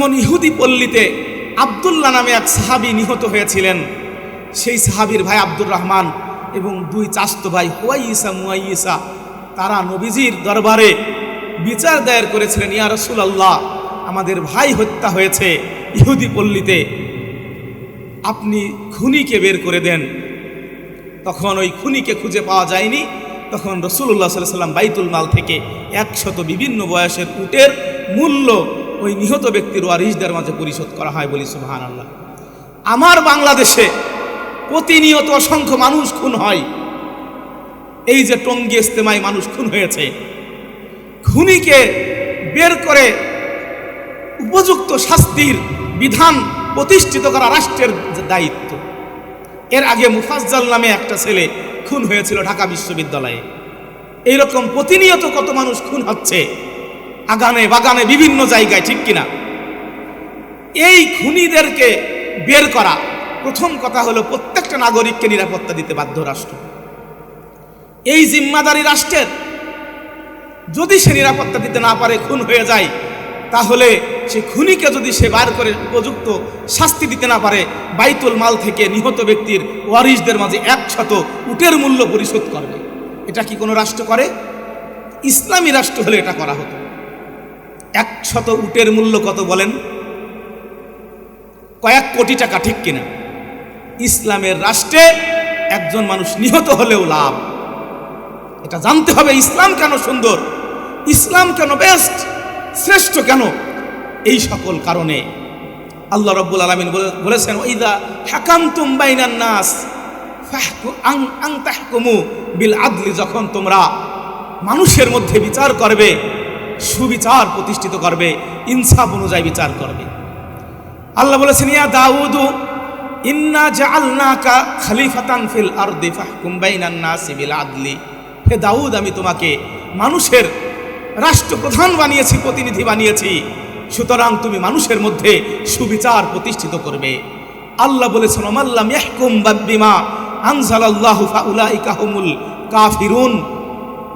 যেমন ইহুদি পল্লীতে আবদুল্লাহ নামে এক সাহাবি নিহত হয়েছিলেন। সেই সাহাবির ভাই আব্দুর রহমান এবং দুই চাস্ত ভাই হুয়াইসা মুয়াইসা, তারা নবীজির দরবারে বিচার দায়ের করেছিলেন, ইয়া রসুল আল্লাহ আমাদের ভাই হত্যা হয়েছে ইহুদি পল্লীতে। আপনি খুনিকে বের করে দেন। তখন ওই খুনিকে খুঁজে পাওয়া যায়নি। তখন রসুল্লাহ সাল্লাম বাইতুল মাল থেকে একশত বিভিন্ন বয়সের উটের মূল্য ওই নিহত ব্যক্তির ওয়ারিসদের মাঝে পরিশোধ করা হয় বলি সুবহান আল্লাহ আমার বাংলাদেশে প্রতিনিয়ত অসংখ্য মানুষ খুন হয়। এই যে টঙ্গি ইস্তেমায় মানুষ খুন হয়েছে, খুনিকে বের করে উপযুক্ত শাস্তির বিধান প্রতিষ্ঠিত করা রাষ্ট্রের দায়িত্ব। এর আগে মুফাজ্জাল নামে একটা ছেলে খুন হয়েছিল ঢাকা বিশ্ববিদ্যালয়ে। এইরকম প্রতিনিয়ত কত মানুষ খুন হচ্ছে আগানে বাগানে বিভিন্ন জায়গায়, ঠিক কিনা? এই খুনিদেরকে বের করা প্রথম কথা হলো প্রত্যেকটা নাগরিককে নিরাপত্তা দিতে বাধ্য রাষ্ট্র। এই জিম্মাদারি রাষ্ট্রের যদি সে নিরাপত্তা দিতে না পারে, খুন হয়ে যায়, তাহলে সে খুনিকে যদি সে বার করে উপযুক্ত শাস্তি দিতে না পারে, বাইতুল মাল থেকে নিহত ব্যক্তির ওয়ারিসদের মাঝে একশত উটের মূল্য পরিশোধ করবে। এটা কি কোনো রাষ্ট্র করে? ইসলামী রাষ্ট্র হলে এটা করা হতো। একশত উটের মূল্য কত বলেন? কয়েক কোটি টাকা ঠিক কিনা? ইসলামের রাষ্ট্রে একজন মানুষ নিহত হলেও লাভ। এটা জানতে হবে ইসলাম কেন সুন্দর? ইসলাম কেন বেস্ট শ্রেষ্ঠ কেন? এই সকল কারণে। আল্লাহ রব্বুল আলমিন বলেছেন ওইদা হাকাম তুমবাইনান নাস বিল আদলি, যখন তোমরা মানুষের মধ্যে বিচার করবে সুবিচার প্রতিষ্ঠিত করবে, ইনসাফ অনুযায়ী বিচার করবে। আল্লাহ বলেছেন, ইয়া দাউদু, ইন্না জাআলনাকা খলিফাতান ফিল আরদি ফাহকুম বাইনান নাসি বিল আদলি। হে দাউদ, আমি তোমাকে মানুষের রাষ্ট্রপ্রধান বানিয়েছি, প্রতিনিধি বানিয়েছি। সুতরাং তুমি মানুষের মধ্যে সুবিচার প্রতিষ্ঠিত করবে। আল্লাহ বলেছেন ওমাল্লাম ইয়াহকুম বিমা আনজালাল্লাহু ফাউলাইকা হুমুল কাফিরুন।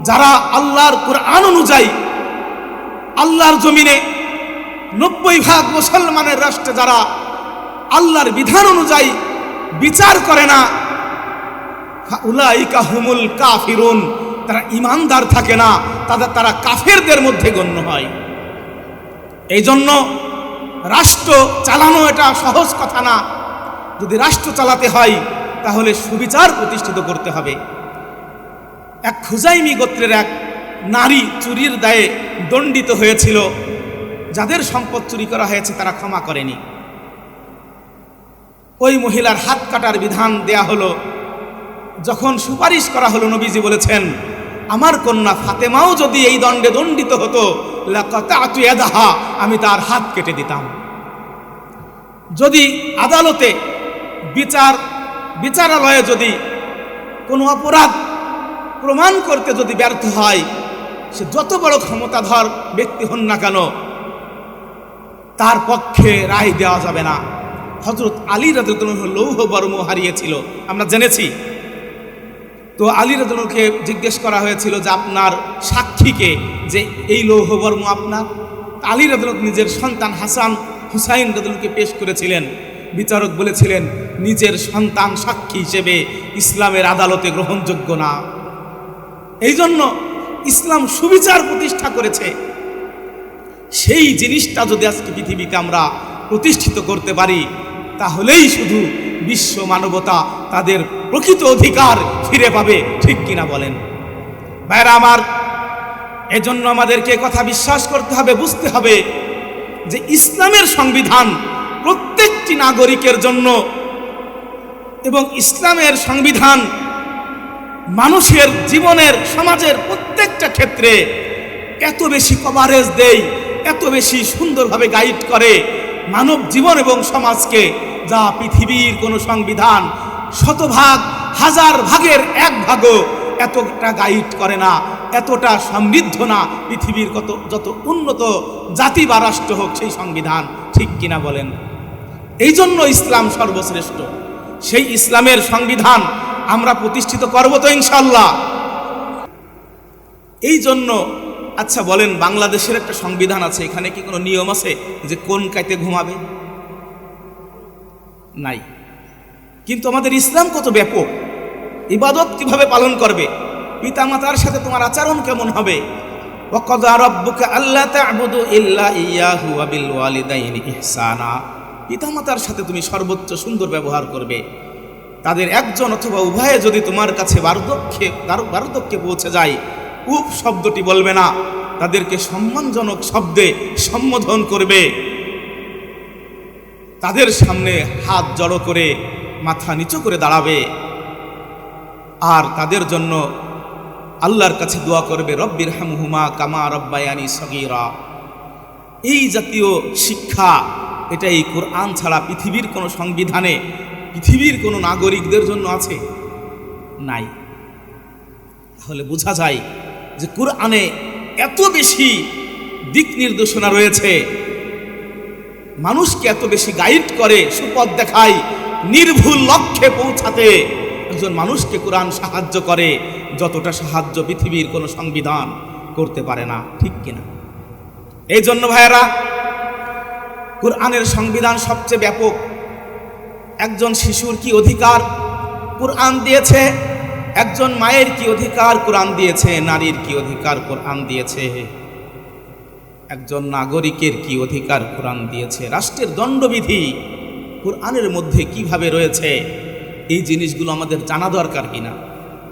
যারা আল্লাহর কোরআন অনুযায়ী আল্লাহর জমিনে নব্বই ভাগ মুসলমানের রাষ্ট্রে যারা আল্লাহর বিধান অনুযায়ী বিচার করে না উলাইকা হুমুল কাফিরুন, তারা ইমানদার থাকে না, তাদের তারা কাফেরদের মধ্যে গণ্য হয়। এই জন্য রাষ্ট্র চালানো এটা সহজ কথা না। যদি রাষ্ট্র চালাতে হয়, তাহলে সুবিচার প্রতিষ্ঠিত করতে হবে। এক খুজাইমি গোত্রের এক নারী চুরির দায়ে দণ্ডিত হয়েছিল। যাদের সম্পদ চুরি করা হয়েছে তারা ক্ষমা করেনি। ওই মহিলার হাত কাটার বিধান দেয়া হলো, যখন সুপারিশ করা হলো নবীজি বলেছেন, আমার কন্যা ফাতেমাও যদি এই দণ্ডে দণ্ডিত হতো আমি তার হাত কেটে দিতাম। যদি আদালতে বিচার, বিচারালয়ে যদি কোনো অপরাধ প্রমাণ করতে যদি ব্যর্থ হয় সে যত বড় ক্ষমতাধর ব্যক্তি হন না কেন, তার পক্ষে রায় দেওয়া যাবে না। হজরত আলী রাজুল্লাহ লৌহ বর্ম হারিয়েছিল। আমরা জেনেছি। তো আলী রাজুলকে জিজ্ঞেস করা হয়েছিল যে আপনার সাক্ষীকে যে এই লৌহ বর্ম আপনার? আলী রাজুল নিজের সন্তান হাসান হুসাইন রাজুলকে পেশ করেছিলেন। বিচারক বলেছিলেন, নিজের সন্তান সাক্ষী হিসেবে ইসলামের আদালতে গ্রহণযোগ্য না। এই জন্য ইসলাম সুবিচার প্রতিষ্ঠা করেছে। সেই জিনিসটা যদি আজকে পৃথিবীতে আমরা প্রতিষ্ঠিত করতে পারি, তাহলেই শুধু বিশ্ব মানবতা তাদের প্রকৃত অধিকার ফিরে পাবে, ঠিক কিনা বলেন? ভাইরা আমার, এজন্য আমাদেরকে কথা বিশ্বাস করতে হবে, বুঝতে হবে যে ইসলামের সংবিধান প্রত্যেকটি নাগরিকের জন্য এবং ইসলামের সংবিধান মানুষের জীবনের, সমাজের প্রত্যেকটা ক্ষেত্রে এত বেশি কভারেজ দেয়, এত বেশি সুন্দরভাবে গাইড করে মানব জীবন এবং সমাজকে, যা পৃথিবীর কোনো সংবিধান শতভাগ, হাজার ভাগের এক ভাগও এতটা গাইড করে না, এতটা সমৃদ্ধ না পৃথিবীর কত, যত উন্নত জাতি বা রাষ্ট্র হোক সেই সংবিধান, ঠিক কিনা বলেন? এই জন্য ইসলাম সর্বশ্রেষ্ঠ। সেই ইসলামের সংবিধান আমরা প্রতিষ্ঠিত করব তো ইনশাল্লাহ এই জন্য আচ্ছা বলেন, বাংলাদেশের একটা সংবিধান আছে, এখানে কি কোনো নিয়ম আছে যে কোন কাইতে ঘুমাবে? নাই। কিন্তু আমাদের ইসলাম কত ব্যাপক, ইবাদত কীভাবে পালন করবে, পিতামাতার সাথে তোমার আচরণ কেমন হবে? পিতামাতার সাথে তুমি সর্বোচ্চ সুন্দর ব্যবহার করবে। তাদের একজন অথবা উভয়ে যদি তোমার কাছে বার্ধক্যে বার্ধক্যে পৌঁছে যায় উপ শব্দটি বলবে না। তাদেরকে সম্মানজনক শব্দে সম্বোধন করবে। তাদের সামনে হাত জড়ো করে, মাথা নিচু করে দাঁড়াবে। আর তাদের জন্য আল্লাহর কাছে দোয়া করবে রব্বির হামহুমা কামা রব্বায়ানি সগীরা। এই জাতীয় শিক্ষা এটা এই কোরআন ছাড়া পৃথিবীর কোনো সংবিধানে পৃথিবীর কোনো নাগরিকদের জন্য আছে? নাই। তাহলে বোঝা যায় যে কোরআনে এত বেশি দিক নির্দেশনা রয়েছে। মানুষকে এত বেশি গাইড করে, সুপথ দেখায়, নির্ভুল লক্ষ্যে পৌঁছাতে একজন মানুষকে কোরআন সাহায্য করে, যতটা সাহায্য পৃথিবীর কোনো সংবিধান করতে পারে না, ঠিক কিনা? এই জন্য ভাইয়েরা, কোরআনের সংবিধান সবচেয়ে ব্যাপক একজন শিশুর কি অধিকার? কোরআন দিয়েছে। একজন মায়ের কি অধিকার? কোরআন দিয়েছে। নারীর কি অধিকার? কোরআন দিয়েছে। একজন নাগরিকের কি অধিকার? কোরআন দিয়েছে। রাষ্ট্রের দণ্ডবিধি কোরআনের মধ্যে কীভাবে রয়েছে? এই জিনিসগুলো আমাদের জানা দরকার কিনা?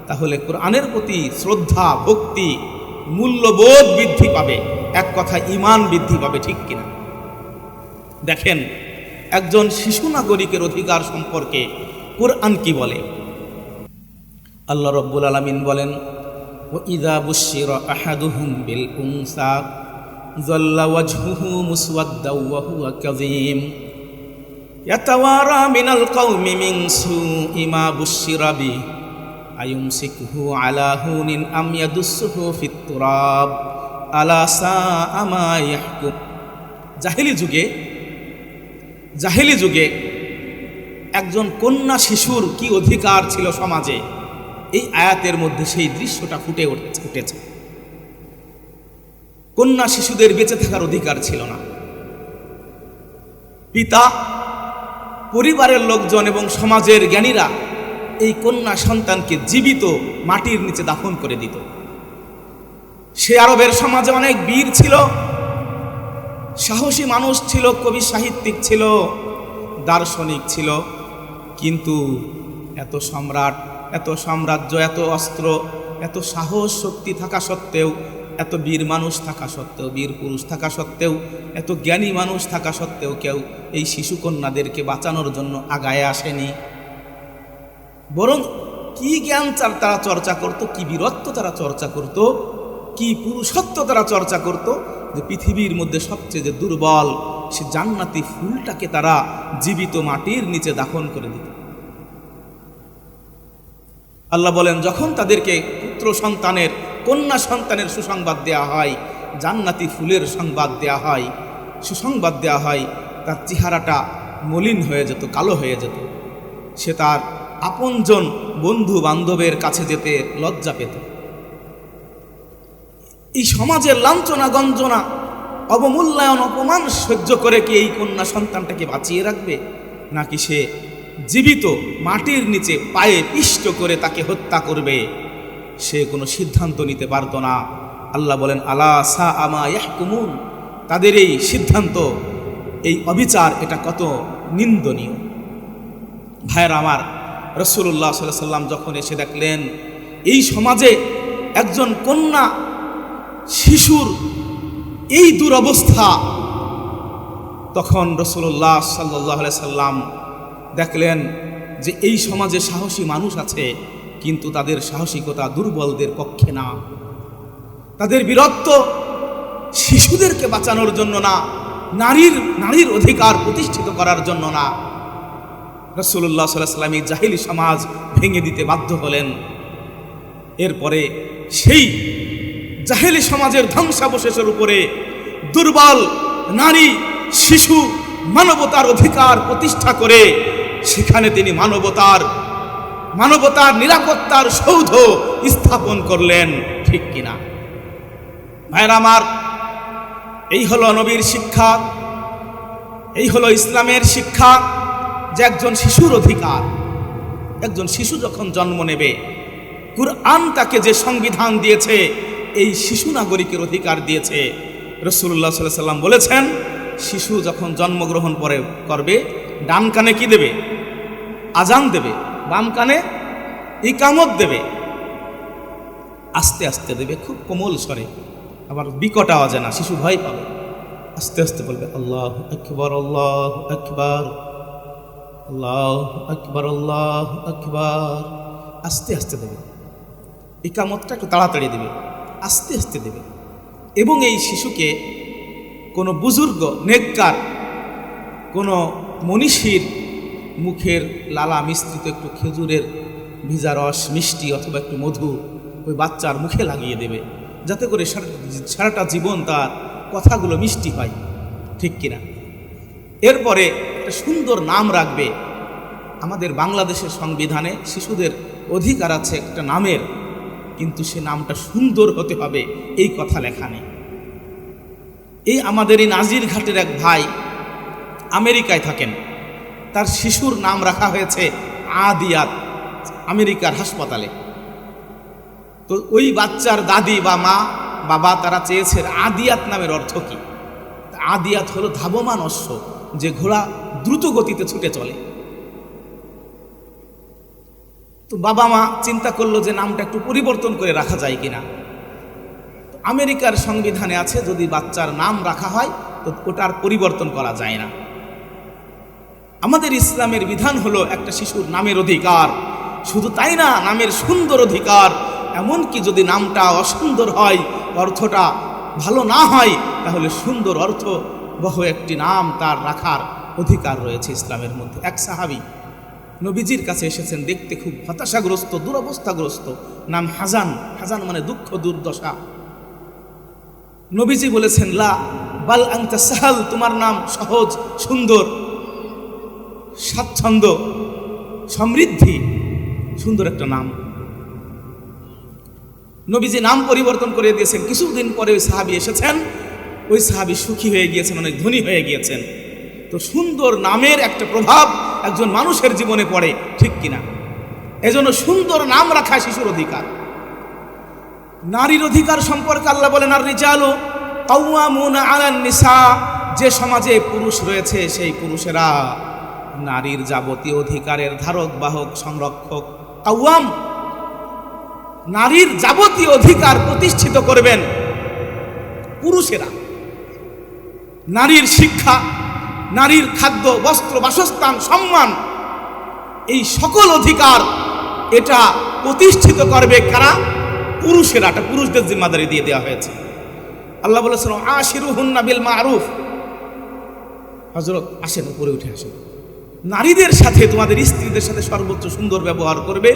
তাহলে কোরআনের প্রতি শ্রদ্ধা, ভক্তি, মূল্যবোধ বৃদ্ধি পাবে। এক কথা ইমান বৃদ্ধি পাবে, ঠিক কিনা? দেখেন একজন শিশু নাগরিকের অধিকার সম্পর্কে কোরআন কি বলে? আল্লাহ রব্বুল আলমিন বলেন ও ইদা বুশির আহাদুহুম বিল উনসা জল্লা ওয়াজহুহু মুসওয়াদ্দা ওয়া হুয়া কাযীম। ইয়াতাওয়ারা মিনাল কওমি মিন সুই মা বুশিরা বি, আয়ুমসিকুহু আলা হুনিন আম ইয়াদুসসুহু ফিত তুরাব, আলা সাআ মা ইয়াহকুম। জাহেলি যুগে জাহেলি যুগে একজন কন্যা শিশুর কি অধিকার ছিল সমাজে? এই আয়াতের মধ্যে সেই দৃশ্যটা ফুটে উঠে- উঠেছে কন্যা শিশুদের বেঁচে থাকার অধিকার ছিল না। পিতা, পরিবারের লোকজন এবং সমাজের জ্ঞানীরা এই কন্যা সন্তানকে জীবিত মাটির নিচে দাফন করে দিত। সে আরবের সমাজে অনেক বীর ছিল। সাহসী মানুষ ছিল, কবি সাহিত্যিক ছিল, দার্শনিক ছিল। কিন্তু এত সম্রাট, এত সাম্রাজ্য, এত অস্ত্র, এত সাহস শক্তি থাকা সত্ত্বেও, এত বীর মানুষ থাকা সত্ত্বেও, বীর পুরুষ থাকা সত্ত্বেও, এত জ্ঞানী মানুষ থাকা সত্ত্বেও কেউ এই শিশুকন্যাদেরকে বাঁচানোর জন্য আগায় আসেনি। বরং কি জ্ঞান তারা চর্চা করত, কি বীরত্ব তারা চর্চা করত, কি পুরুষত্ব তারা চর্চা করত যে পৃথিবীর মধ্যে সবচেয়ে যে দুর্বল, সে জান্নাতি ফুলটাকে তারা জীবিত মাটির নিচে দাফন করে দিত। আল্লাহ বলেন, যখন তাদেরকে পুত্র সন্তানের, কন্যা সন্তানের সুসংবাদ দেয়া হয়, জান্নাতি ফুলের সংবাদ দেয়া হয়, সুসংবাদ দেয়া হয়, তার চেহারাটা মলিন হয়ে যেত, কালো হয়ে যেত। সে তার আপনজন বন্ধু বান্ধবের কাছে যেতে লজ্জা পেত। এই সমাজের লাঞ্ছনা, গঞ্জনা, অবমূল্যায়ন, অপমান সহ্য করে কি এই কন্যা সন্তানটাকে বাঁচিয়ে রাখবে? নাকি সে জীবিত মাটির নিচে পায়ে পিষ্ট করে তাকে হত্যা করবে? সে কোনো সিদ্ধান্ত নিতে পারতো না। আল্লাহ বলেন, আলা সা আমা ইয়াহকুমুন? তাদের এই সিদ্ধান্ত, এই অবিচার, এটা কত নিন্দনীয়। ভাইয়ের আমার রসুল্লাহ সাল্লাহ সাল্লাম যখন এসে দেখলেন, এই সমাজে একজন কন্যা শিশুর এই দুরবস্থা, তখন রসুল্লাহ সাল্লাহ সাল্লাম দেখলেন যে এই সমাজে সাহসী মানুষ আছে, কিন্তু তাদের সাহসিকতা দুর্বলদের পক্ষে না। তাদের বীরত্ব শিশুদেরকে বাঁচানোর জন্য না, নারীর নারীর অধিকার প্রতিষ্ঠিত করার জন্য না। রসুল্লাহ সাল্লাহ সাল্লাম এই জাহিলি সমাজ ভেঙে দিতে বাধ্য হলেন। এরপরে সেই জাহেলি সমাজের ধ্বংসাবশেষের উপরে দুর্বল নারী, শিশু, মানবতার অধিকার প্রতিষ্ঠা করে সেখানে তিনি মানবতার মানবতার নিরাপত্তার সৌধ স্থাপন করলেন, ঠিক কিনা? ভাইরা আমার, এই হলো নবীর শিক্ষা, এই হলো ইসলামের শিক্ষা যে একজন শিশুর অধিকার। একজন শিশু যখন জন্ম নেবে, কুরআন তাকে যে সংবিধান দিয়েছে এই শিশু নাগরিকের অধিকার দিয়েছে। রসুল্লাহ সাল্লাহ সাল্লাম বলেছেন, শিশু যখন জন্মগ্রহণ করে করবে, ডান কানে কি দেবে? আজান দেবে, বাম কানে ইকামত দেবে। আস্তে আস্তে দেবে, খুব কোমল স্বরে। আবার বিকট আওয়াজে না, শিশু ভয় পাবে। আস্তে আস্তে বলবে, আল্লাহ আকবর আল্লাহ আকবর আল্লাহ আকবর আল্লাহ আকবর। আস্তে আস্তে দেবে। ইকামতটা একটু তাড়াতাড়ি দেবে। আস্তে আস্তে দেবে। এবং এই শিশুকে কোনো বুজুর্গ, নেককার, কোনো মনীষীর মুখের লালা মিশ্রিত একটু খেজুরের ভিজা রস, মিষ্টি অথবা একটু মধু ওই বাচ্চার মুখে লাগিয়ে দেবে। যাতে করে সারা- সারাটা জীবন তার কথাগুলো মিষ্টি হয়। ঠিক কিনা? এরপরে একটা সুন্দর নাম রাখবে। আমাদের বাংলাদেশের সংবিধানে শিশুদের অধিকার আছে একটা নামের। কিন্তু সে নামটা সুন্দর হতে হবে, এই কথা লেখা নেই। এই আমাদের এই নাজির ঘাটের এক ভাই আমেরিকায় থাকেন। তার শিশুর নাম রাখা হয়েছে আদিয়াত, আমেরিকার হাসপাতালে। তো ওই বাচ্চার দাদি বা মা, বাবা তারা চেয়েছেন আদিয়াত নামের অর্থ কি? আদিয়াত হলো ধাবমান অশ্ব, যে ঘোড়া দ্রুত গতিতে ছুটে চলে। তো বাবা মা চিন্তা করল যে নামটা একটু পরিবর্তন করে রাখা যায় কিনা। আমেরিকার সংবিধানে আছে, যদি বাচ্চার নাম রাখা হয়, তো ওটার পরিবর্তন করা যায় না। আমাদের ইসলামের বিধান হলো একটা শিশুর নামের অধিকার। শুধু তাই না, নামের সুন্দর অধিকার। এমনকি যদি নামটা অসুন্দর হয়, অর্থটা ভালো না হয়, তাহলে সুন্দর অর্থ বহ একটি নাম তার রাখার অধিকার রয়েছে ইসলামের মধ্যে। এক সাহাবি নবীজির কাছে এসেছেন দেখতে খুব হতাশাগ্রস্ত, দুরবস্থাগ্রস্ত। নাম হাজান। হাজান মানে দুঃখ, দুর্দশা। নবীজি বলেছেন, লা, বাল আংতা সাহাল, তোমার নাম সহজ, সুন্দর, স্বাচ্ছন্দ্য, সমৃদ্ধি, সুন্দর একটা নাম। নবীজি নাম পরিবর্তন করে দিয়েছেন। কিছুদিন পরে ওই সাহাবি এসেছেন। ওই সাহাবি সুখী হয়ে গিয়েছেন, অনেক ধনী হয়ে গিয়েছেন। তো সুন্দর নামের একটা প্রভাব একজন মানুষের জীবনে পড়ে, ঠিক কিনা? এজন্য সুন্দর নাম রাখা শিশুর অধিকার। নারীর অধিকার সম্পর্কে আল্লাহ বলেন আর রিজালু নিসা যে সমাজে পুরুষ রয়েছে, সেই পুরুষেরা নারীর যাবতীয় অধিকারের ধারক, বাহক, সংরক্ষক। কাউয়াম নারীর যাবতীয় অধিকার প্রতিষ্ঠিত করবেন পুরুষেরা। নারীর শিক্ষা নারীর খাদ্য, বস্ত্র, বাসস্থান, সম্মান, এই সকল অধিকার এটা প্রতিষ্ঠিত করবে কারা? পুরুষেরা, এটা পুরুষদের জিম্মাদারি দিয়ে দেওয়া হয়েছে। আল্লাহ বলেছেন আশিরু হুন্না বিল মারুফ। হজরত আসেন, উপরে উঠে আসেন। নারীদের সাথে, তোমাদের স্ত্রীদের সাথে সর্বোচ্চ সুন্দর ব্যবহার করবে।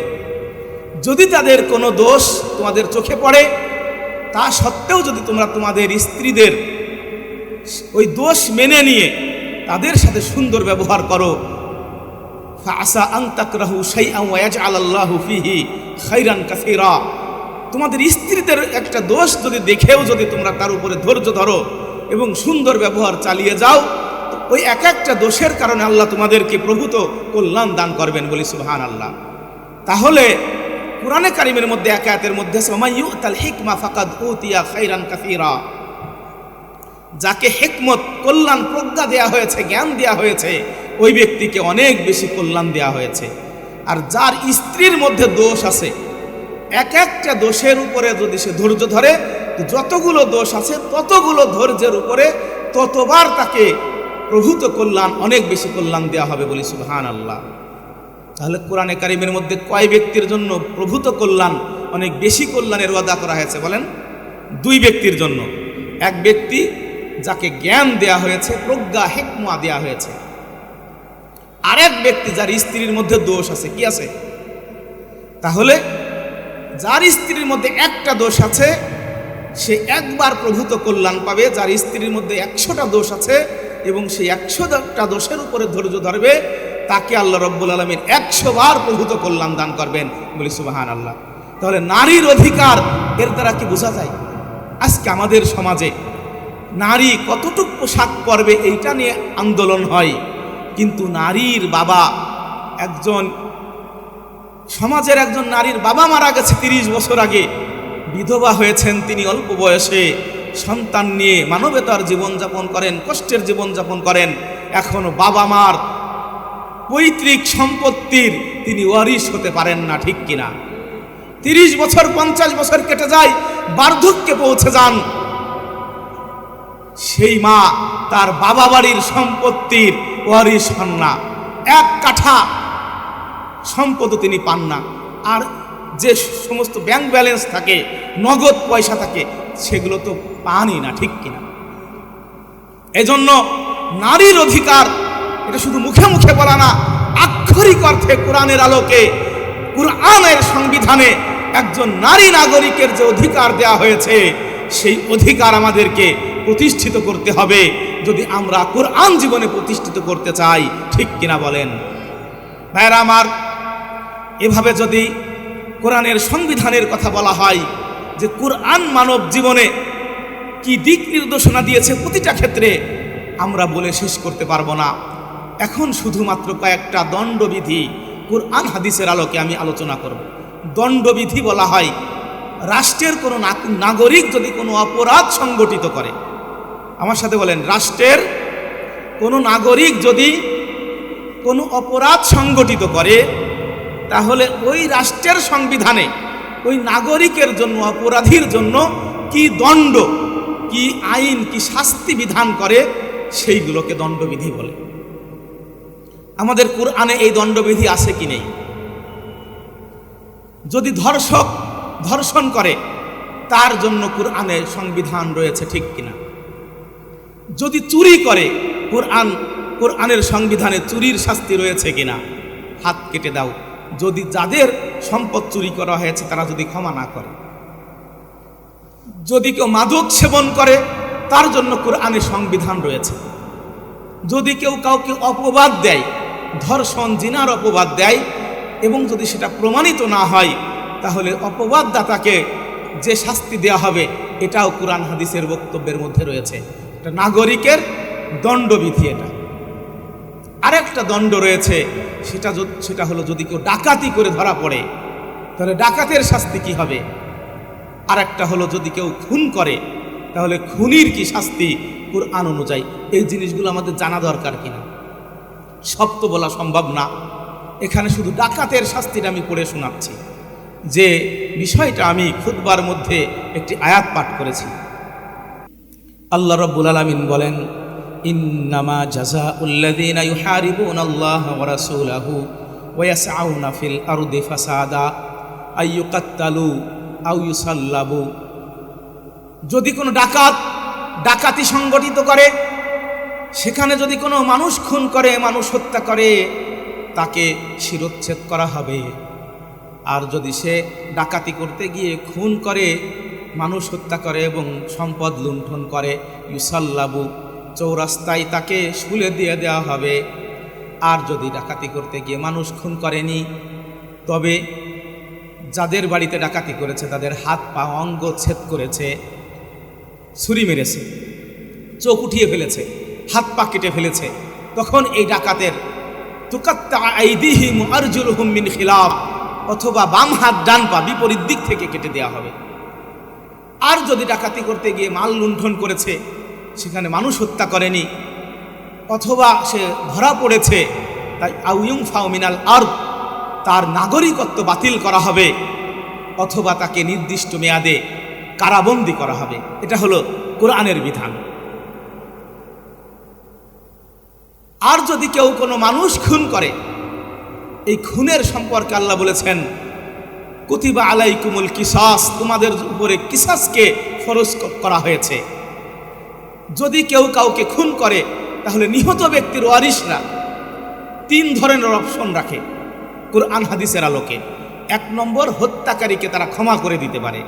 যদি তাদের কোনো দোষ তোমাদের চোখে পড়ে, তা সত্ত্বেও যদি তোমরা তোমাদের স্ত্রীদের ওই দোষ মেনে নিয়ে তাদের সাথে সুন্দর ব্যবহার করো। ফাসা আং তাকরাহু শাইআন ওয়া ইয়াজআলাল্লাহু ফিহি খাইরান কাসীরা। তোমাদের স্ত্রীদের একটা দোষ যদি দেখেও যদি তোমরা তার উপরে ধৈর্য ধরো এবং সুন্দর ব্যবহার চালিয়ে যাও ওই এক একটা দোষের কারণে আল্লাহ তোমাদেরকে প্রভূত কল্যাণ দান করবেন বলি সুবহান আল্লাহ তাহলে কোরআনে কারিমের মধ্যে একায়াতের মধ্যে আছে, ওমা ইউতাল হিকমা ফাকাদ উতিয়া খাইরান কাসীরা। যাকে হেকমত, কল্যাণ, প্রজ্ঞা দেয়া হয়েছে, জ্ঞান দেয়া হয়েছে, ওই ব্যক্তিকে অনেক বেশি কল্যাণ দেয়া হয়েছে। আর যার স্ত্রীর মধ্যে দোষ আছে, এক একটা দোষের উপরে যদি সে ধৈর্য ধরে যতগুলো দোষ আছে, ততগুলো ধৈর্যের উপরে ততবার তাকে প্রভূত কল্যাণ, অনেক বেশি কল্যাণ দেওয়া হবে বলি সুবহান আল্লাহ তাহলে কোরআনে কারিমের মধ্যে কয় ব্যক্তির জন্য প্রভূত কল্যাণ, অনেক বেশি কল্যাণের ওয়াদা করা হয়েছে বলেন? দুই ব্যক্তির জন্য। এক ব্যক্তি যাকে জ্ঞান দেয়া হয়েছে, প্রজ্ঞা, হেকমা দেয়া হয়েছে। আরেক ব্যক্তি যার স্ত্রীর মধ্যে দোষ আছে, কি আছে? তাহলে যার স্ত্রীর মধ্যে একটা দোষ আছে, সে একবার প্রভূত কল্যাণ পাবে, যার স্ত্রীর মধ্যে একশোটা দোষ আছে এবং সেই একশোটা দোষের উপরে ধৈর্য ধরবে, তাকে আল্লাহ রব্বুল আলমীর একশো বার প্রভূত কল্যাণ দান করবেন। বলি সুবাহান আল্লাহ তাহলে নারীর অধিকার এর দ্বারা কি বোঝা যায়? আজকে আমাদের সমাজে নারী কতটুক পোশাক পরবে এইটা নিয়ে আন্দোলন হয়। কিন্তু নারীর বাবা একজন, সমাজের একজন নারীর বাবা মারা গেছে তিরিশ বছর আগে। বিধবা হয়েছেন তিনি অল্প বয়সে। সন্তান নিয়ে মানবতার জীবনযাপন করেন, কষ্টের জীবনযাপন করেন। এখনও বাবা মার পৈতৃক সম্পত্তির তিনি ওয়ারিশ হতে পারেন না, ঠিক কিনা? তিরিশ বছর, পঞ্চাশ বছর কেটে যায়, বার্ধক্যে পৌঁছে যান। সেই মা তার বাবা বাড়ির সম্পত্তির ওয়ারিশ হন না। এক কাঠা সম্পদও তিনি পান না। আর যে সমস্ত ব্যাংক ব্যালেন্স থাকে, নগদ পয়সা থাকে, সেগুলো তো পানই না, ঠিক কিনা? এজন্য নারীর অধিকার, এটা শুধু মুখে মুখে বলা না, আক্ষরিক অর্থে কোরআনের আলোকে, কোরআনের সংবিধানে একজন নারী নাগরিকের যে অধিকার দেওয়া হয়েছে, সেই অধিকার আমাদেরকে প্রতিষ্ঠিত করতে হবে। যদি আমরা কোরআন জীবনে প্রতিষ্ঠিত করতে চাই, ঠিক কিনা বলেন? ভাইরা আমার, এভাবে যদি কোরআনের সংবিধানের কথা বলা হয়, যে কোরআন মানব জীবনে কি দিক নির্দেশনা দিয়েছে প্রতিটা ক্ষেত্রে, আমরা বলে শেষ করতে পারব না। এখন শুধুমাত্র কয়েকটা দণ্ডবিধি কোরআন হাদিসের আলোকে আমি আলোচনা করব। দণ্ডবিধি বলা হয়, রাষ্ট্রের কোনো নাগরিক যদি কোনো অপরাধ সংগঠিত করে আমার সাথে বলেন, রাষ্ট্রের কোনো নাগরিক যদি কোনো অপরাধ সংগঠিত করে, তাহলে ওই রাষ্ট্রের সংবিধানে ওই নাগরিকের জন্য, অপরাধীর জন্য কি দণ্ড, কি আইন, কি শাস্তি বিধান করে, সেইগুলোকে দণ্ডবিধি বলে। আমাদের কোরআনে এই দণ্ডবিধি আছে কি নেই? যদি ধর্ষক ধর্ষণ করে, তার জন্য কোরআনে সংবিধান রয়েছে ঠিক কিনা? যদি চুরি করে, কোরআন, কোরআনের সংবিধানে চুরির শাস্তি রয়েছে কিনা? হাত কেটে দাও। যদি যাদের সম্পদ চুরি করা হয়েছে, তারা যদি ক্ষমা না করে। যদি কেউ মাদক সেবন করে, তার জন্য কোরআনের সংবিধান রয়েছে। যদি কেউ কাউকে অপবাদ দেয়, ধর্ষণ, জিনার অপবাদ দেয়, এবং যদি সেটা প্রমাণিত না হয়, তাহলে অপবাদদাতাকে যে শাস্তি দেওয়া হবে, এটাও কোরআন হাদিসের বক্তব্যের মধ্যে রয়েছে। এটা নাগরিকের দণ্ডবিধি এটা। আরেকটা দণ্ড রয়েছে, সেটা সেটা হলো যদি কেউ ডাকাতি করে ধরা পড়ে, তাহলে ডাকাতের শাস্তি কি হবে? আরেকটা হলো যদি কেউ খুন করে, তাহলে খুনির কি শাস্তি? কোরআন অনুযায়ী। এই জিনিসগুলো আমাদের জানা দরকার কিনা? সব তো বলা সম্ভব না। এখানে শুধু ডাকাতের শাস্তিটা আমি পড়ে শোনাচ্ছি। যে বিষয়টা আমি খুতবার মধ্যে একটি আয়াত পাঠ করেছি। আল্লাহ রব্বুল আলামিন বলেন, ইন্নামা জাজা উল্লাযীনা ইউহারিবুনা আল্লাহ রাসূলাহু ওয়া ইয়াসআউনা ফিল আরদি ফাসাদা আইয়ুকাত্তালু আও ইউসাল্লাবু। যদি কোনো ডাকাত ডাকাতি সংগঠিত করে, সেখানে যদি কোনো মানুষ খুন করে, মানুষ হত্যা করে, তাকে শিরোচ্ছেদ করা হবে। আর যদি সে ডাকাতি করতে গিয়ে খুন করে মানুষ হত্যা করে এবং সম্পদ লুণ্ঠন করে, ইউসাল্লাবু চৌরাস্তায় তাকে শুলে দিয়ে দেওয়া হবে। আর যদি ডাকাতি করতে গিয়ে মানুষ খুন করেনি, তবে যাদের বাড়িতে ডাকাতি করেছে, তাদের হাত পা অঙ্গ ছেদ করেছে, ছুরি মেরেছে, চোখ উঠিয়ে ফেলেছে, হাত পা কেটে ফেলেছে, তখন এই ডাকাতের তুকাত্তা আরজুলহুম মিন খিলাফ অথবা বাম হাত ডান পা বিপরীত দিক থেকে কেটে দেওয়া হবে। আর যদি ডাকাতি করতে গিয়ে মাল লুণ্ঠন করেছে, সেখানে মানুষ হত্যা করেনি, অথবা সে ধরা পড়েছে, তাই আউয়ুং ফাউমিনাল আর্দ, তার নাগরিকত্ব বাতিল করা হবে, অথবা তাকে নির্দিষ্ট মেয়াদে কারাবন্দি করা হবে। এটা হলো কোরআনের বিধান। আর যদি কেউ কোনো মানুষ খুন করে, এই খুনের সম্পর্কে আল্লাহ বলেছেন কুতিবা আলাইকুমুল কিসাস, তোমাদের উপরে কিসাসকে ফরজ করা হয়েছে। যদি কেউ কাউকে খুন করে, তাহলে নিহত ব্যক্তির ওয়ারিশরা তিন ধরনের অপশন রাখে কোরআন হাদিসের আলোকে। এক নম্বর, হত্যাকারীকে তারা ক্ষমা করে দিতে পারে,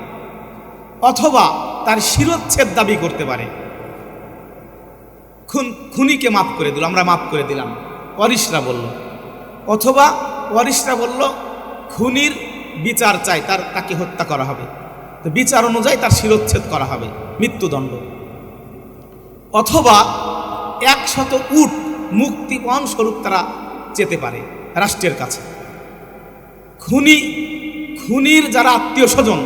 অথবা তার শিরোচ্ছেদ দাবি করতে পারে। খুন, খুনিকে মাফ করে দিল, আমরা মাফ করে দিলাম, ওয়ারিশরা বলল। অথবা ওয়ারিশরা বলল, খুনির বিচার চাই, তার, তাকে হত্যা করা হবে। তো বিচার অনুযায়ী তার শিরোচ্ছেদ করা হবে, মৃত্যুদণ্ড। অথবা একশত উট মুক্তিপণ স্বরূপ তারা যেতে পারে রাষ্ট্রের কাছে। খুনি, খুনির যারা আত্মীয় স্বজন,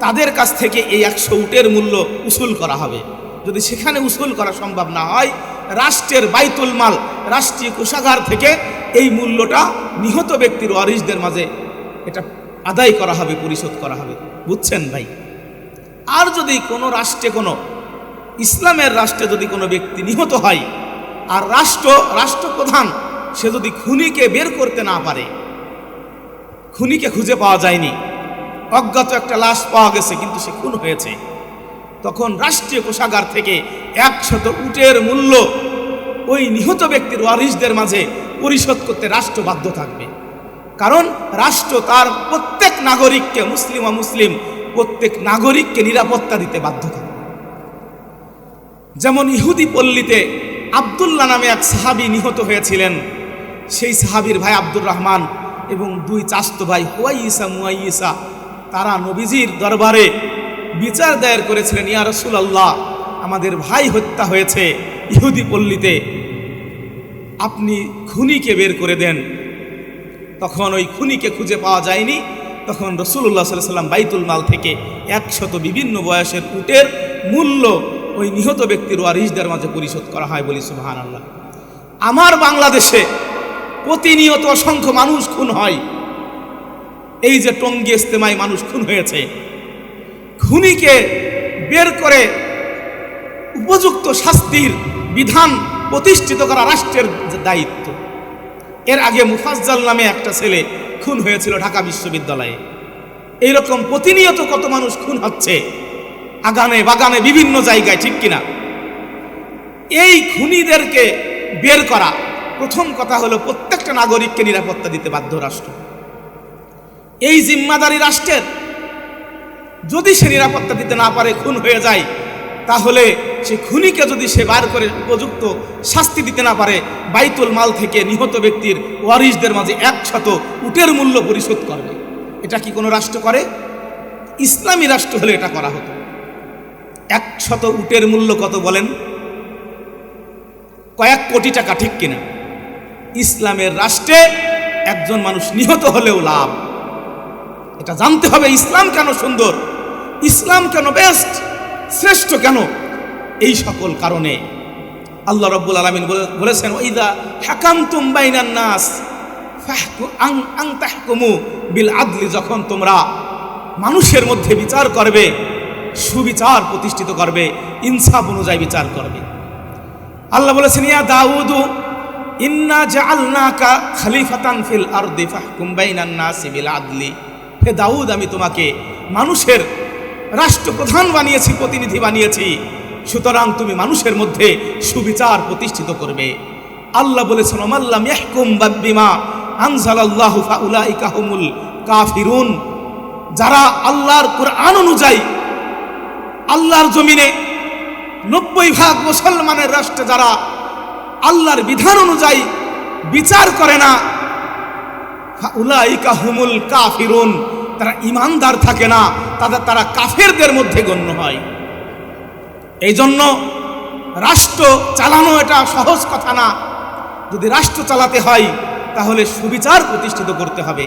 তাদের কাছ থেকে এই একশো উটের মূল্য উসুল করা হবে। যদি সেখানে উসুল করা সম্ভব না হয়, রাষ্ট্রের বাইতুল মাল, রাষ্ট্রীয় কোষাগার থেকে এই মূল্যটা নিহত ব্যক্তির ওয়ারিসদের মাঝে এটা আদায় করা হবে, পরিশোধ করা হবে। বুঝছেন ভাই? আর যদি কোনো রাষ্ট্রে কোনো, ইসলামের রাষ্ট্রে যদি কোনো ব্যক্তি নিহত হয়, আর রাষ্ট্র, রাষ্ট্রপ্রধান, সে যদি খুনিকে বের করতে না পারে, খুনিকে খুঁজে পাওয়া যায়নি, অজ্ঞাত একটা লাশ পাওয়া গেছে, কিন্তু সে খুন হয়েছে, তখন রাষ্ট্রীয় কোষাগার থেকে একশত উটের মূল্য ওই নিহত ব্যক্তির ওয়ারিসদের মাঝে পরিশোধ করতে রাষ্ট্র বাধ্য থাকবে। কারণ রাষ্ট্র তার প্রত্যেক নাগরিককে মুসলিম মুসলিম প্রত্যেক নাগরিককে নিরাপত্তা দিতে বাধ্য থাকবে যেমন ইহুদি পল্লীতে আবদুল্লাহ নামে এক সাহাবি নিহত হয়েছিলেন, সেই সাহাবির ভাই আব্দুর রহমান এবং দুই চাস্ত ভাই হুয়াইসা মুয়াইসা, তারা নবীজির দরবারে বিচার দায়ের করেছিলেন, ইয়া রসুলাল্লাহ, আমাদের ভাই হত্যা হয়েছে ইহুদি পল্লীতে। আপনি খুনিকে বের করে দেন তখন ওই খুনিকে খুঁজে পাওয়া যায়নি। তখন রসুল্লাহ সাল্লাম বাইতুল মাল থেকে একশত বিভিন্ন বয়সের উটের মূল্য ওই নিহত ব্যক্তির ওয়ারিসদের মাঝে পরিশোধ করা হয় বলি সুবাহান আল্লাহ আমার বাংলাদেশে প্রতিনিয়ত অসংখ্য মানুষ খুন হয়। এই যে টঙ্গি ইস্তেমায় মানুষ খুন হয়েছে। খুনিকে বের করে উপযুক্ত শাস্তির বিধান প্রতিষ্ঠিত করা রাষ্ট্রের দায়িত্ব। এর আগে মুফাজ্জাল নামে একটা ছেলে খুন হয়েছিল ঢাকা বিশ্ববিদ্যালয়ে। এইরকম প্রতিনিয়ত কত মানুষ খুন হচ্ছে, আগানে বাগানে বিভিন্ন জায়গায়, ঠিক কিনা? এই খুনিদেরকে বের করা প্রথম কথা হলো প্রত্যেকটা নাগরিককে নিরাপত্তা দিতে বাধ্য রাষ্ট্র। এই জিম্মাদারি রাষ্ট্রের, যদি সে নিরাপত্তা দিতে না পারে, খুন হয়ে যায় তাহলে সে খুনিকে যদি সে বার করে উপযুক্ত শাস্তি দিতে না পারে, বাইতুল মাল থেকে নিহত ব্যক্তির ওয়ারিসদের মাঝে একশত উটের মূল্য পরিশোধ করবে। এটা কি কোনো রাষ্ট্র করে? ইসলামী রাষ্ট্র হলে এটা করা হতো। একশত উটের মূল্য কত বলেন? কয়েক কোটি টাকা, ঠিক কিনা? ইসলামের রাষ্ট্রে একজন মানুষ নিহত হলেও লাভ। এটা জানতে হবে ইসলাম কেন সুন্দর? ইসলাম কেন বেস্ট শ্রেষ্ঠ কেন? এই সকল কারণে। আল্লাহ রব্বুল আলমিন বলেছেন ওইদা হাকাম তুম্বাইনান নাস আং তাহকুমু বিল আদলি। যখন তোমরা মানুষের মধ্যে বিচার করবে, সুবিচার প্রতিষ্ঠিত করবে, ইনসাফ অনুযায়ী বিচার করবে। আল্লাহ বলেছেন, ইয়া দাউদু, ইন্না জাআলনাকা খলিফাতান ফিল আরদি ফাহকুম বাইনান নাসি বিল আদলি। হে দাউদ, আমি তোমাকে মানুষের রাষ্ট্রপ্রধান বানিয়েছি, প্রতিনিধি বানিয়েছি। সুতরাং তুমি মানুষের মধ্যে সুবিচার প্রতিষ্ঠিত করবে। আল্লাহ বলেছেন ওমাল্লাম ইয়াহকুম বাবিমা আনজালাল্লাহু কাফিরুন। যারা আল্লাহর কোরআন অনুযায়ী আল্লাহর জমিনে নব্বই ভাগ মুসলমানের রাষ্ট্রে যারা আল্লাহর বিধান অনুযায়ী বিচার করে না উলাইকা হুমুল কাফিরুন। তারা ইমানদার থাকে না, তাদের তারা কাফেরদের মধ্যে গণ্য হয়। এই জন্য রাষ্ট্র চালানো এটা সহজ কথা না। যদি রাষ্ট্র চালাতে হয়, তাহলে সুবিচার প্রতিষ্ঠিত করতে হবে।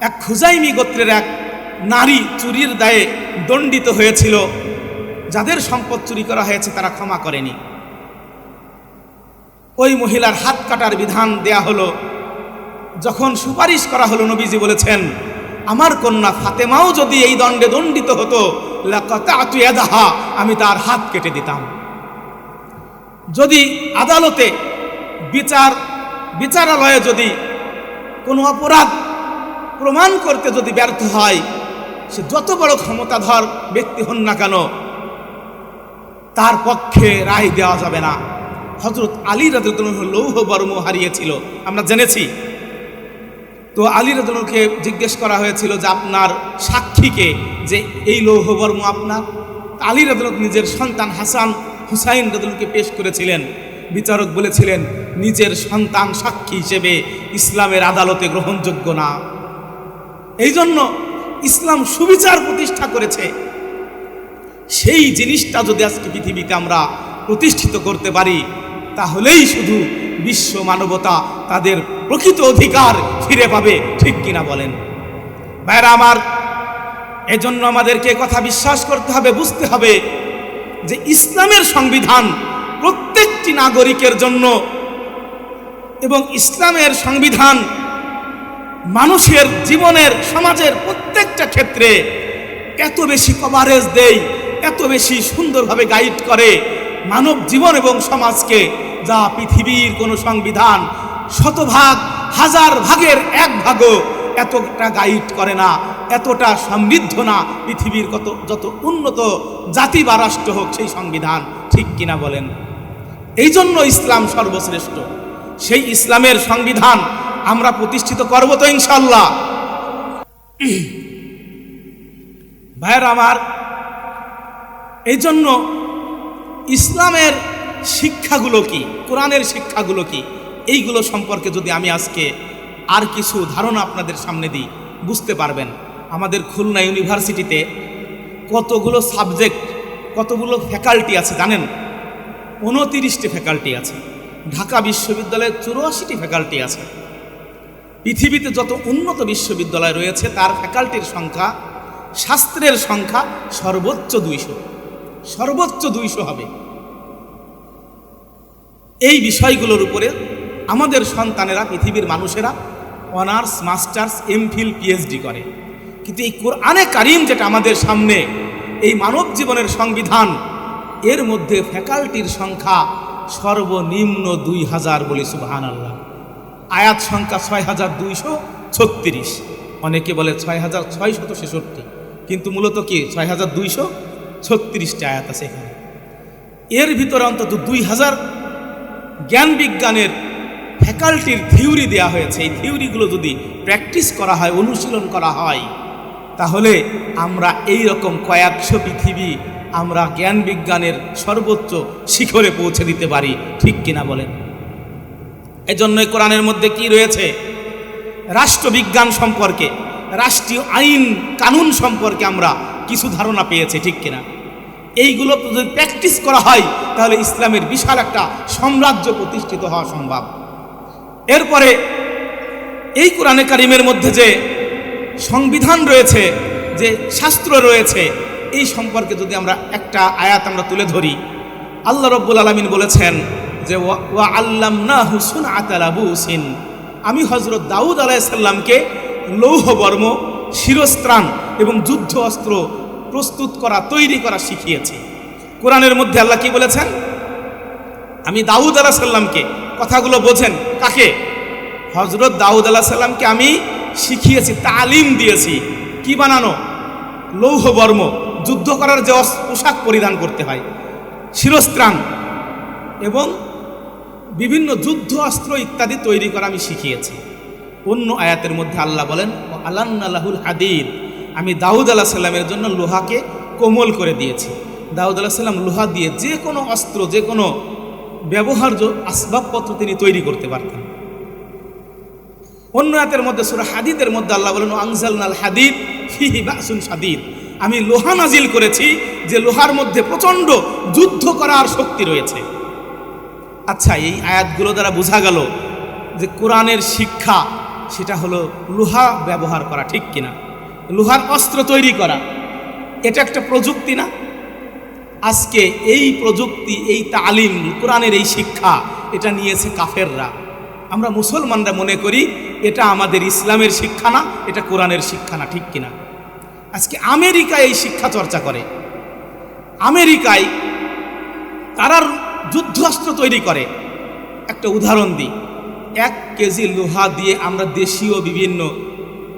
এক খুজাইমি গোত্রের এক নারী চুরির দায়ে দণ্ডিত হয়েছিল। যাদের সম্পদ চুরি করা হয়েছে, তারা ক্ষমা করেনি। ওই মহিলার হাত কাটার বিধান দেয়া হলো, যখন সুপারিশ করা হলো নবীজি বলেছেন আমার কন্যা ফাতেমাও যদি এই দণ্ডে দণ্ডিত হতো লাকাতাতুয়াদাহা, আমি তার হাত কেটে দিতাম। যদি আদালতে বিচার বিচারালয়ে যদি কোনো অপরাধ প্রমাণ করতে যদি ব্যর্থ হয় সে যত বড় ক্ষমতাধর ব্যক্তি হন না কেন তার পক্ষে রায় দেওয়া যাবে না। হজরত আলী রাজুল্লাহ লৌহ বর্ম হারিয়েছিল আমরা জেনেছি। তো আলী রাজুলকে জিজ্ঞেস করা হয়েছিল যে আপনার সাক্ষীকে যে এই লৌহ বর্ম আপনার আলী রাজুল নিজের সন্তান হাসান হুসাইন রাজুলকে পেশ করেছিলেন। বিচারক বলেছিলেন, নিজের সন্তান সাক্ষী হিসেবে ইসলামের আদালতে গ্রহণযোগ্য না। এই জন্য ইসলাম সুবিচার প্রতিষ্ঠা করেছে। সেই জিনিসটা যদি আজকে পৃথিবীতে আমরা প্রতিষ্ঠিত করতে পারি, তাহলেই শুধু বিশ্ব মানবতা তাদের প্রকৃত অধিকার ফিরে পাবে, ঠিক কিনা বলেন? ভাইরা আমার, এজন্য আমাদেরকে কথা বিশ্বাস করতে হবে, বুঝতে হবে যে ইসলামের সংবিধান প্রত্যেকটি নাগরিকের জন্য এবং ইসলামের সংবিধান মানুষের জীবনের, সমাজের প্রত্যেকটা ক্ষেত্রে এত বেশি কভারেজ দেয়, এত বেশি সুন্দরভাবে গাইড করে মানব জীবন এবং সমাজকে যা পৃথিবীর কোনো সংবিধান শতভাগ, হাজার ভাগের এক ভাগও এতটা গাইড করে না, এতটা সমৃদ্ধ না পৃথিবীর কত, যত উন্নত জাতি বা রাষ্ট্র হোক সেই সংবিধান, ঠিক কিনা বলেন? এই জন্য ইসলাম সর্বশ্রেষ্ঠ। সেই ইসলামের সংবিধান আমরা প্রতিষ্ঠিত করব তো ইনশাল্লাহ ভাইয়ের আমার, এই জন্য ইসলামের শিক্ষাগুলো কি? কোরআনের শিক্ষাগুলো কি? এইগুলো সম্পর্কে যদি আমি আজকে আর কিছু ধারণা আপনাদের সামনে দিই, বুঝতে পারবেন। আমাদের খুলনা ইউনিভার্সিটিতে কতগুলো সাবজেক্ট, কতগুলো ফ্যাকাল্টি আছে জানেন? উনতিরিশটি ফ্যাকাল্টি আছে। ঢাকা বিশ্ববিদ্যালয়ে চুরাশিটি ফ্যাকাল্টি আছে। পৃথিবীতে যত উন্নত বিশ্ববিদ্যালয় রয়েছে, তার ফ্যাকাল্টির সংখ্যা, শাস্ত্রের সংখ্যা সর্বোচ্চ দুইশো। সর্বোচ্চ দুইশো হবে। এই বিষয়গুলোর উপরে আমাদের সন্তানেরা, পৃথিবীর মানুষেরা অনার্স, মাস্টার্স এমফিল পিএইচডি করে। কিন্তু এই কোরআনে কারিম যেটা আমাদের সামনে, এই মানব জীবনের সংবিধান, এর মধ্যে ফ্যাকাল্টির সংখ্যা সর্বনিম্ন দুই হাজার বলি সুবাহান আল্লাহ আয়াত সংখ্যা ছয় হাজার দুইশো ছত্রিশ। অনেকে বলে ছয় হাজার ছয়শত ছেষট্টি, কিন্তু মূলত কি? ছয় হাজার দুইশো ছত্রিশটা আয়াত আছে এখানে। এর ভিতরে অন্তত দুই হাজার জ্ঞান বিজ্ঞানের ফ্যাকাল্টির থিওরি দেয়া হয়েছে। এই থিওরিগুলো যদি প্র্যাকটিস করা হয়, অনুশীলন করা হয়, তাহলে আমরা এই রকম কয়েকশো পৃথিবী আমরা জ্ঞান বিজ্ঞানের সর্বোচ্চ শিখরে পৌঁছে দিতে পারি। ঠিক কিনা বলেন? এজন্যই কোরআনের মধ্যে কি রয়েছে? রাষ্ট্রবিজ্ঞান সম্পর্কে, রাষ্ট্রীয় আইন কানুন সম্পর্কে আমরা কিছু ধারণা পেয়েছি। ঠিক কিনা? এইগুলো যদি প্র্যাকটিস করা হয়, তাহলে ইসলামের বিশাল একটা সাম্রাজ্য প্রতিষ্ঠিত হওয়া সম্ভব। এরপরে এই কোরআনে কারিমের মধ্যে যে সংবিধান রয়েছে, যে শাস্ত্র রয়েছে, এই সম্পর্কে যদি আমরা একটা আয়াত আমরা তুলে ধরি, আল্লাহ রব্বুল আলমিন বলেছেন যে, ওয়া আল্লাম না হুসুন আতালাবুসিন আমি হজরত দাউদ আলাইসাল্লামকে লৌহবর্ম, শিরস্ত্রাণ এবং যুদ্ধ অস্ত্র প্রস্তুত করা, তৈরি করা শিখিয়েছি। কোরআনের মধ্যে আল্লাহ কি বলেছেন? আমি দাউদ আলাহ সাল্লামকে কথাগুলো বোঝেন, কাকে? হজরত দাউদ আলাহ সাল্লামকে আমি শিখিয়েছি, তালিম দিয়েছি। কি বানানো? লৌহবর্ম যুদ্ধ করার যে পোশাক পরিধান করতে হয়, শিরস্ত্রাণ এবং বিভিন্ন যুদ্ধ, অস্ত্র ইত্যাদি তৈরি করা আমি শিখিয়েছি। অন্য আয়াতের মধ্যে আল্লাহ বলেন আল্লাহুল হাদিদ। আমি দাউদ আলাহ সাল্লামের জন্য লোহাকে কোমল করে দিয়েছি। দাউদ আলাহ সাল্লাম লোহা দিয়ে যে কোনো অস্ত্র, যে কোনো ব্যবহার্য আসবাবপত্র তিনি তৈরি করতে পারতেন। অন্য আয়াতের মধ্যে, সুরা হাদিদের মধ্যে আল্লাহ বলেন আংজালনাল হাদিদ ফিহি সাদিদ আমি লোহা নাজিল করেছি যে লোহার মধ্যে প্রচণ্ড যুদ্ধ করার শক্তি রয়েছে। আচ্ছা এই আয়াতগুলো দ্বারা বোঝা গেল যে কোরআনের শিক্ষা, সেটা হলো লোহা ব্যবহার করা, ঠিক কিনা? লোহার অস্ত্র তৈরি করা। এটা একটা প্রযুক্তি না? আজকে এই প্রযুক্তি, এই তালিম, কোরআনের এই শিক্ষা, এটা নিয়েছে কাফেররা। আমরা মুসলমানরা মনে করি এটা আমাদের ইসলামের শিক্ষা না, এটা কোরআনের শিক্ষা না, ঠিক কিনা? আজকে আমেরিকা এই শিক্ষা চর্চা করে। আমেরিকায় তারা যুদ্ধাস্ত্র তৈরি করে। একটা উদাহরণ দিই। এক কেজি লোহা দিয়ে আমরা দেশীয় বিভিন্ন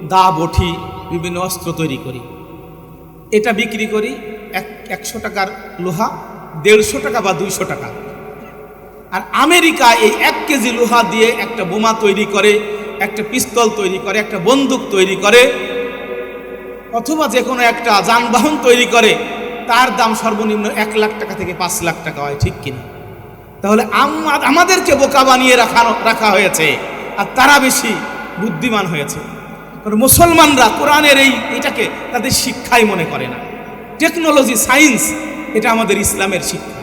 দা বঠি বিভিন্ন অস্ত্র তৈরি করি। এটা বিক্রি করি এক, একশো টাকার লোহা, দেড়শো টাকা বা দুইশো টাকা। আর আমেরিকা এই এক কেজি লোহা দিয়ে একটা বোমা তৈরি করে, একটা পিস্তল তৈরি করে, একটা বন্দুক তৈরি করে, অথবা যে কোনো একটা যানবাহন তৈরি করে, তার দাম সর্বনিম্ন এক লাখ টাকা থেকে পাঁচ লাখ টাকা হয়, ঠিক কিনা? তাহলে আমা- আমাদেরকে বোকা বানিয়ে রাখানো রাখা হয়েছে, আর তারা বেশি বুদ্ধিমান হয়েছে। মুসলমানরা কোরআনের এই এটাকে তাদের শিক্ষাই মনে করে না। টেকনোলজি সায়েন্স এটা আমাদের ইসলামের শিক্ষা।